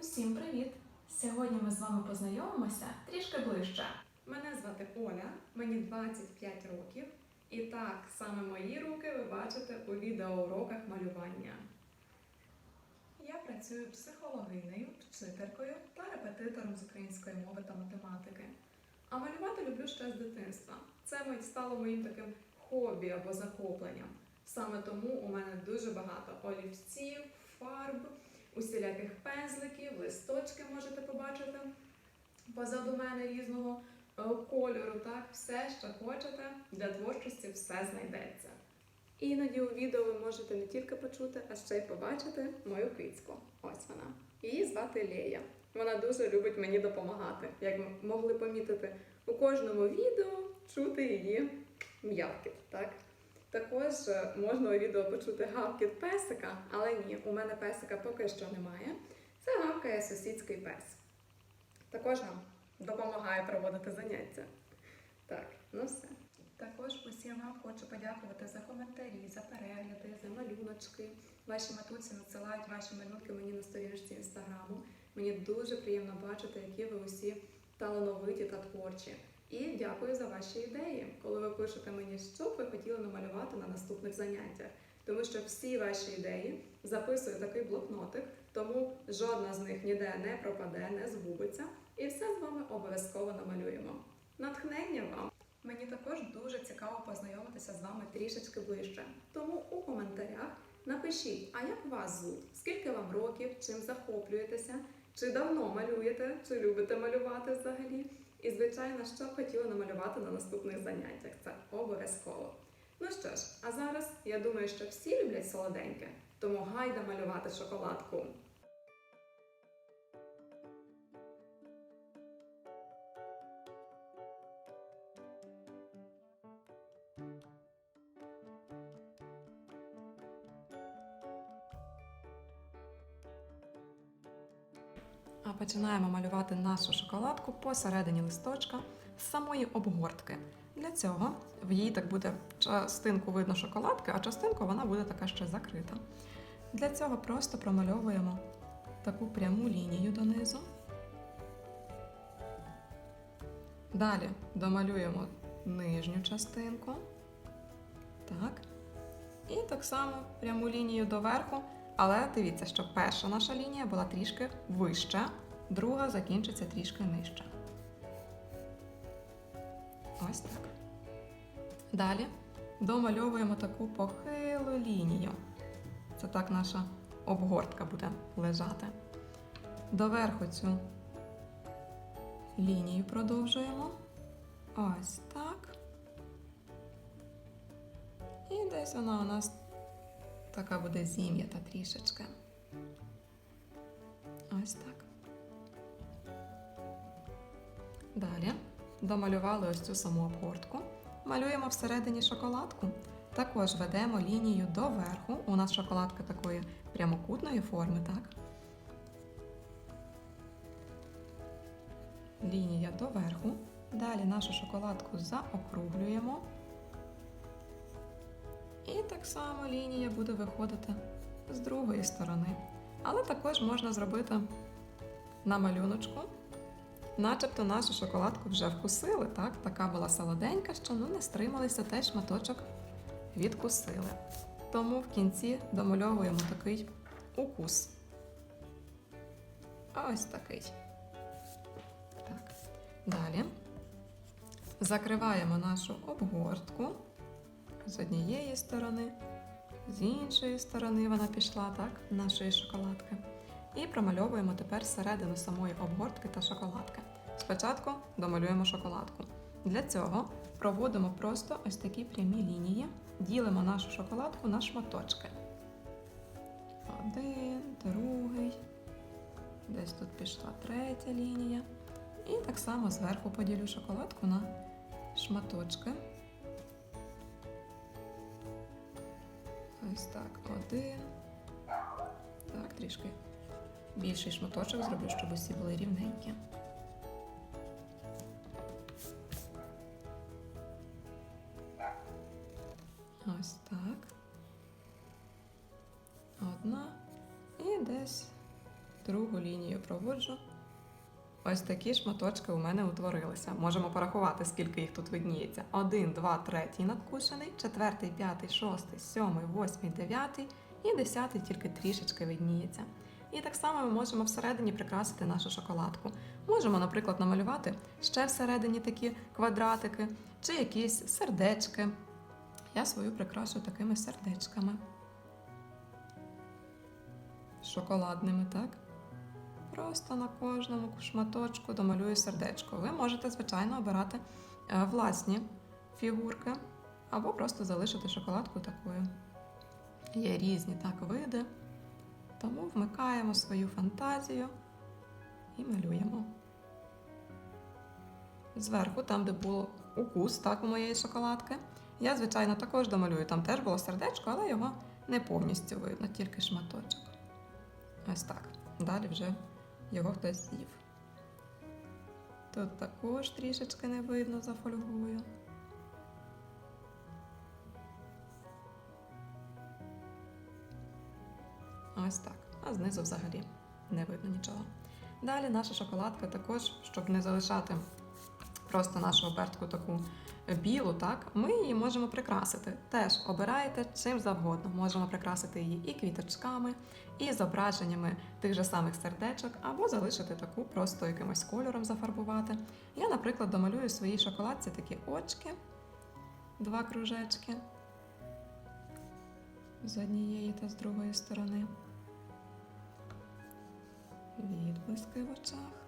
Усім привіт! Сьогодні ми з вами познайомимося трішки ближче. Мене звати Оля, мені 25 років, і так саме мої руки ви бачите у відеоуроках малювання. Я працюю психологинею, вчителькою та репетитором з української мови та математики. А малювати люблю ще з дитинства. Це стало моїм таким хобі або захопленням. Саме тому у мене дуже багато олівців, фарб, усіляких пензликів, листочки можете побачити позаду мене різного е, кольору, так, все, що хочете, для творчості все знайдеться. Іноді у відео ви можете не тільки почути, а ще й побачити мою кицьку. Ось вона. Її звати Лея. Вона дуже любить мені допомагати. Як ви могли помітити, у кожному відео чути її м'явкіт, так? Також е, можна у відео почути гавкіт песика, але ні, у мене песика поки що немає. Це гавкає сусідський пес. Також нам допомагає проводити заняття. Так, ну все. Також усім вам хочу подякувати за коментарі, за перегляди, за малюночки. Ваші матуці надсилають ваші малюнки мені на сторіночці інстаграму. Мені дуже приємно бачити, які ви усі талановиті та творчі. І дякую за ваші ідеї, коли ви пишете мені, що б ви хотіли намалювати на наступних заняттях. Тому що всі ваші ідеї записую такий блокнотик, тому жодна з них ніде не пропаде, не згубиться, і все з вами обов'язково намалюємо. Натхнення вам! Мені також дуже цікаво познайомитися з вами трішечки ближче. Тому у коментарях напишіть, а як вас звуть, скільки вам років, чим захоплюєтеся, чи давно малюєте, чи любите малювати взагалі. І, звичайно, що б хотіла намалювати на наступних заняттях. Це обов'язково. Ну що ж, а зараз я думаю, що всі люблять солоденьке, тому гайда малювати шоколадку. Починаємо малювати нашу шоколадку посередині листочка з самої обгортки. Для цього в її так буде частинку видно шоколадки, а частинку вона буде така ще закрита. Для цього просто промальовуємо таку пряму лінію донизу. Далі домалюємо нижню частинку. Так. І так само пряму лінію доверху. Але дивіться, що перша наша лінія була трішки вища, друга закінчиться трішки нижче. Ось так. Далі домальовуємо таку похилу лінію. Це так наша обгортка буде лежати. Доверху цю лінію продовжуємо. Ось так. І десь вона у нас така буде зім'ята трішечки. Ось так. Далі домалювали ось цю саму обгортку. Малюємо всередині шоколадку. Також ведемо лінію доверху. У нас шоколадка такої прямокутної форми, так? Лінія доверху. Далі нашу шоколадку заокруглюємо. І так само лінія буде виходити з другої сторони. Але також можна зробити на малюночку, начебто нашу шоколадку вже вкусили. Так? Така була солоденька, що ну, не стрималися, теж шматочок відкусили. Тому в кінці домальовуємо такий укус. Ось такий. Так. Далі закриваємо нашу обгортку з однієї сторони, з іншої сторони вона пішла, так, нашої шоколадки. І промальовуємо тепер середину самої обгортки та шоколадки. Спочатку домалюємо шоколадку. Для цього проводимо просто ось такі прямі лінії, ділимо нашу шоколадку на шматочки. Один, другий, десь тут пішла третя лінія. І так само зверху поділю шоколадку на шматочки. Ось так, один. Так, трішки більший шматочок зроблю, щоб усі були рівненькі. Ось так. Одна. І десь другу лінію проводжу. Ось такі шматочки у мене утворилися. Можемо порахувати, скільки їх тут видніється. Один, два, третій надкушений, четвертий, п'ятий, шостий, сьомий, восьмий, дев'ятий і десятий тільки трішечки видніється. І так само ми можемо всередині прикрасити нашу шоколадку. Можемо, наприклад, намалювати ще всередині такі квадратики чи якісь сердечки. Я свою прикрашу такими сердечками. Шоколадними, так? Просто на кожному шматочку домалюю сердечко. Ви можете, звичайно, обирати е, власні фігурки або просто залишити шоколадку такою. Є різні так види, тому вмикаємо свою фантазію і малюємо. Зверху, там, де було укус, так, у моєї шоколадки, я, звичайно, також домалюю. Там теж було сердечко, але його не повністю видно, тільки шматочок. Ось так. Далі вже його хтось з'їв. Тут також трішечки не видно за фольгою. Ось так. А знизу взагалі не видно нічого. Далі наша шоколадка також, щоб не залишати просто нашу обертку таку білу, так, ми її можемо прикрасити. Теж обираєте чим завгодно. Можемо прикрасити її і квіточками, і зображеннями тих же самих сердечок, або залишити таку просто якимось кольором зафарбувати. Я, наприклад, домалюю своїй шоколадці такі очки, два кружечки з однієї та з другої сторони. Відблиски в очах.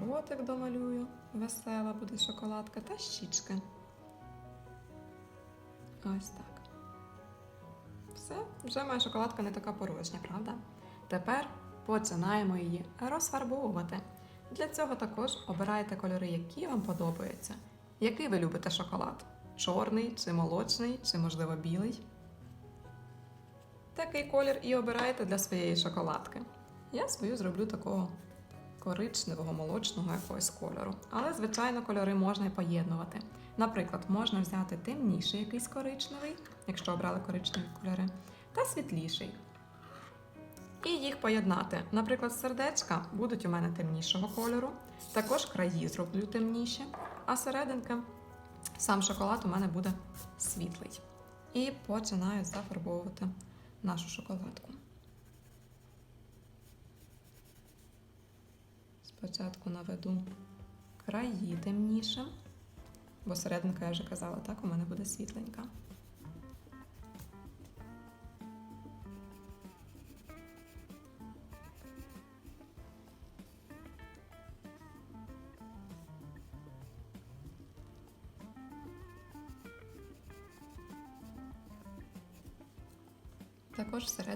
Ротик домалюю, весела буде шоколадка та щічки. Ось так. Все, вже моя шоколадка не така порожня, правда? Тепер починаємо її розфарбовувати. Для цього також обирайте кольори, які вам подобаються. Який ви любите шоколад? Чорний чи молочний, чи, можливо, білий? Такий колір і обирайте для своєї шоколадки. Я свою зроблю такого коричневого, молочного якогось кольору. Але, звичайно, кольори можна і поєднувати. Наприклад, можна взяти темніший якийсь коричневий, якщо обрали коричневі кольори, та світліший. І їх поєднати. Наприклад, сердечка будуть у мене темнішого кольору, також краї зроблю темніші, а серединка, сам шоколад у мене буде світлий. І починаю зафарбовувати нашу шоколадку. Спочатку наведу краї темніше, бо серединка, я вже казала, так, у мене буде світленька.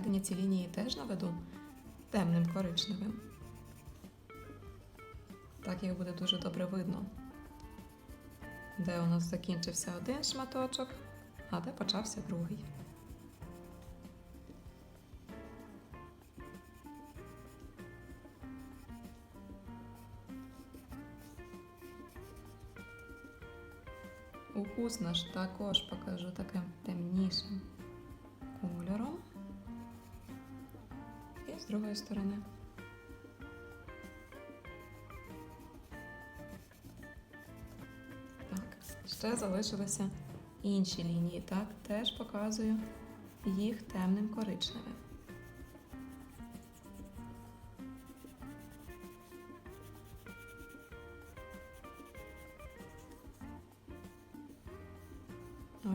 Також всередині ці лінії теж наведу темним коричневим. Так їх буде дуже добре видно. Де у нас закінчився один шматочок, а де почався другий. Укус наш також покажу таким темнішим кольором. З другої сторони. Так, ще залишилися інші лінії. Так, теж показую їх темним коричневим.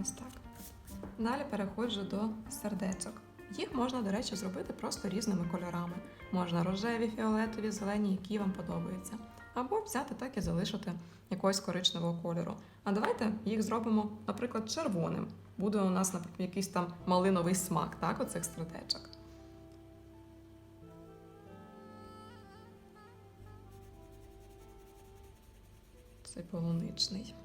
Ось так. Далі переходжу до сердечок. Їх можна, до речі, зробити просто різними кольорами. Можна рожеві, фіолетові, зелені, які вам подобаються. Або взяти так і залишити якогось коричневого кольору. А давайте їх зробимо, наприклад, червоним. Буде у нас наприклад, якийсь там малиновий смак, так, оцих сердечок. Цей полуничний.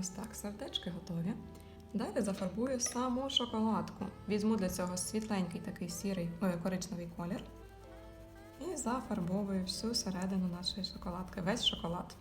Ось так, сердечки готові. Далі зафарбую саму шоколадку. Візьму для цього світленький такий сірий ой, коричневий колір. І зафарбовую всю середину нашої шоколадки, весь шоколад.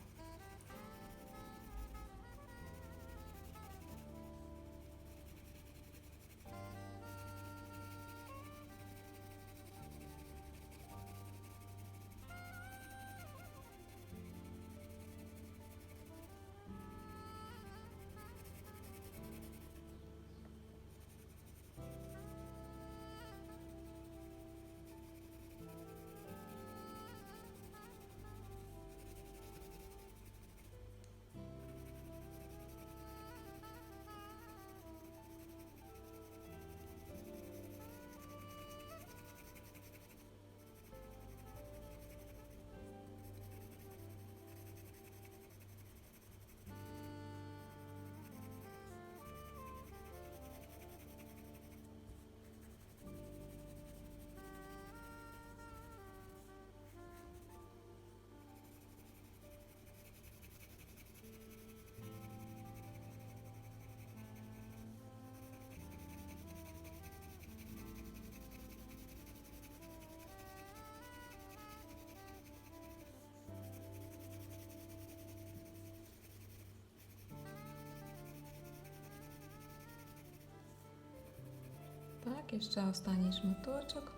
І ще останній шматочок.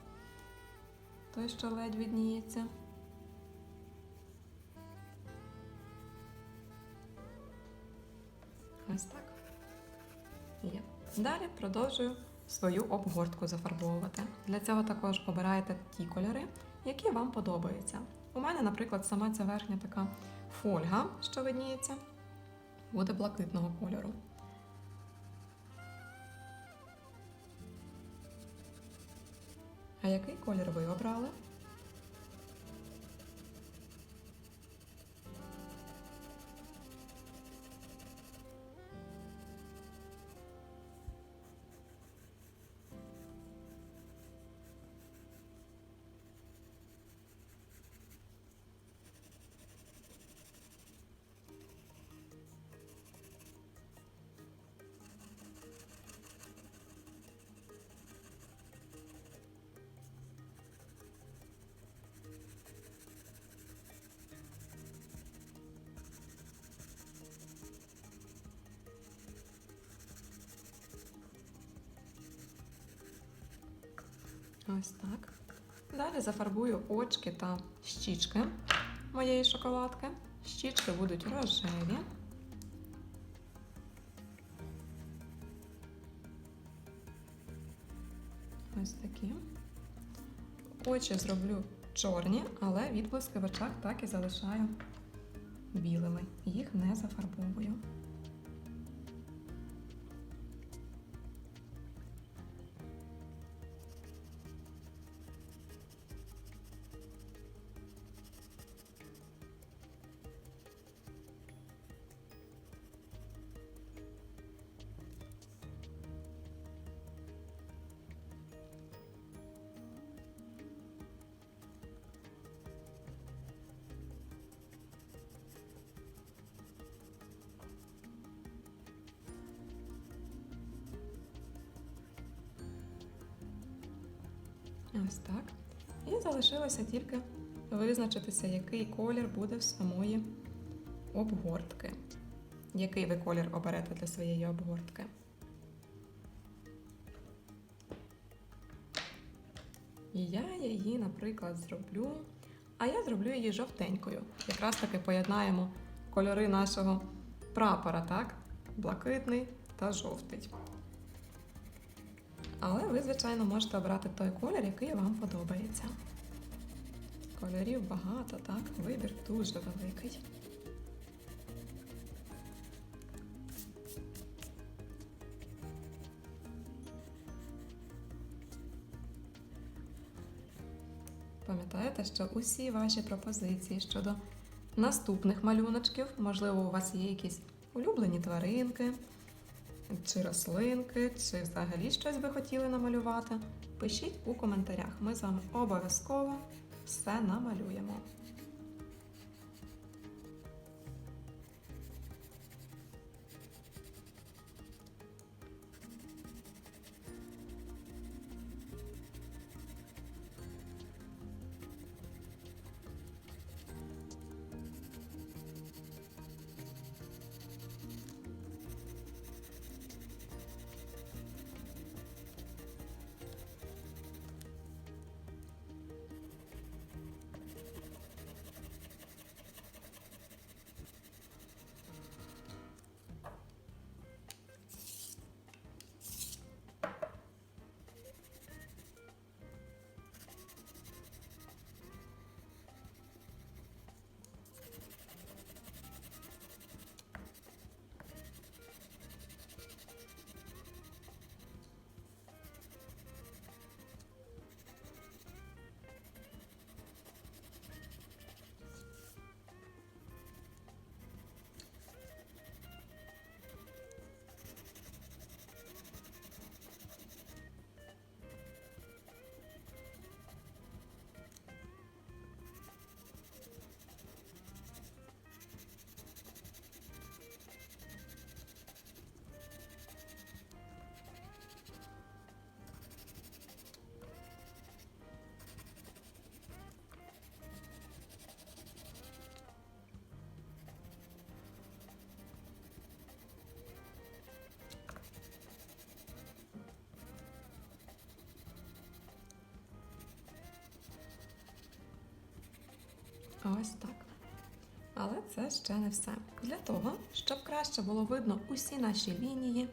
Той, що ледь відніється. Ось так. Є. Далі продовжую свою обгортку зафарбовувати. Для цього також обираєте ті кольори, які вам подобаються. У мене, наприклад, сама ця верхня така фольга, що видніється, буде блакитного кольору. А який колір ви обрали? Ось так. Далі зафарбую очки та щічки моєї шоколадки. Щічки будуть рожеві. Ось такі. Очі зроблю чорні, але відблиски в очах так і залишаю білими. Їх не зафарбовую. Ось так. І залишилося тільки визначитися, який колір буде в самої обгортки. Який ви колір оберете для своєї обгортки? І я її, наприклад, зроблю. А я зроблю її жовтенькою. Якраз таки поєднаємо кольори нашого прапора, так? Блакитний та жовтий. Але ви, звичайно, можете обрати той колір, який вам подобається. Кольорів багато, так? Вибір дуже великий. Пам'ятаєте, що усі ваші пропозиції щодо наступних малюночків, можливо, у вас є якісь улюблені тваринки, чи рослинки, чи взагалі щось би хотіли намалювати, пишіть у коментарях. Ми з вами обов'язково все намалюємо. Ось так. Але це ще не все. Для того, щоб краще було видно усі наші лінії,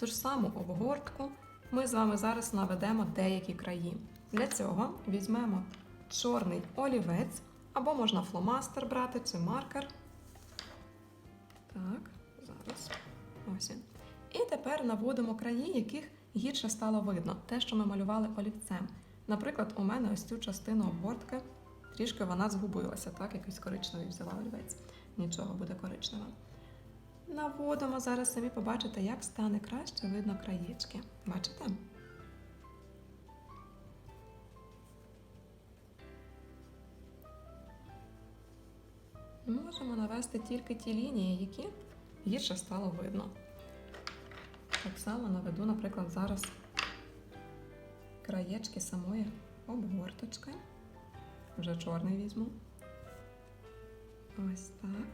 ту ж саму обгортку, ми з вами зараз наведемо деякі краї. Для цього візьмемо чорний олівець, або можна фломастер брати чи маркер. Так, зараз. Ось він. І тепер наводимо краї, яких гірше стало видно, те, що ми малювали олівцем. Наприклад, у мене ось цю частину обгортки трішки вона згубилася, так? Якийсь коричневий взяла олівець. Нічого буде коричнева. Наводимо зараз самі побачите, як стане краще видно краєчки. Бачите? Можемо навести тільки ті лінії, які гірше стало видно. Так само наведу, наприклад, зараз краєчки самої обгорточки. Вже чорний візьму. Ось так.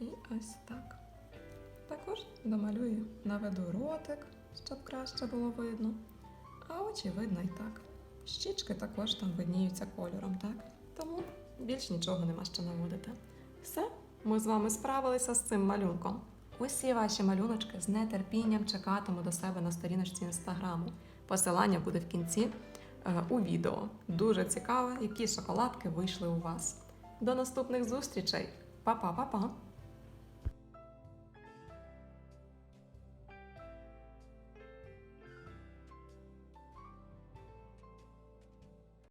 І ось так. Також домалюю, наведу ротик, щоб краще було видно. А очі видно і так. Щічки також там видніються кольором, так? Тому більш нічого нема що наводити. Все, ми з вами справилися з цим малюнком. Усі ваші малюночки з нетерпінням чекатиму до себе на сторіночці інстаграму. Посилання буде в кінці е, у відео. Дуже цікаво, які шоколадки вийшли у вас. До наступних зустрічей! Па-па-па-па!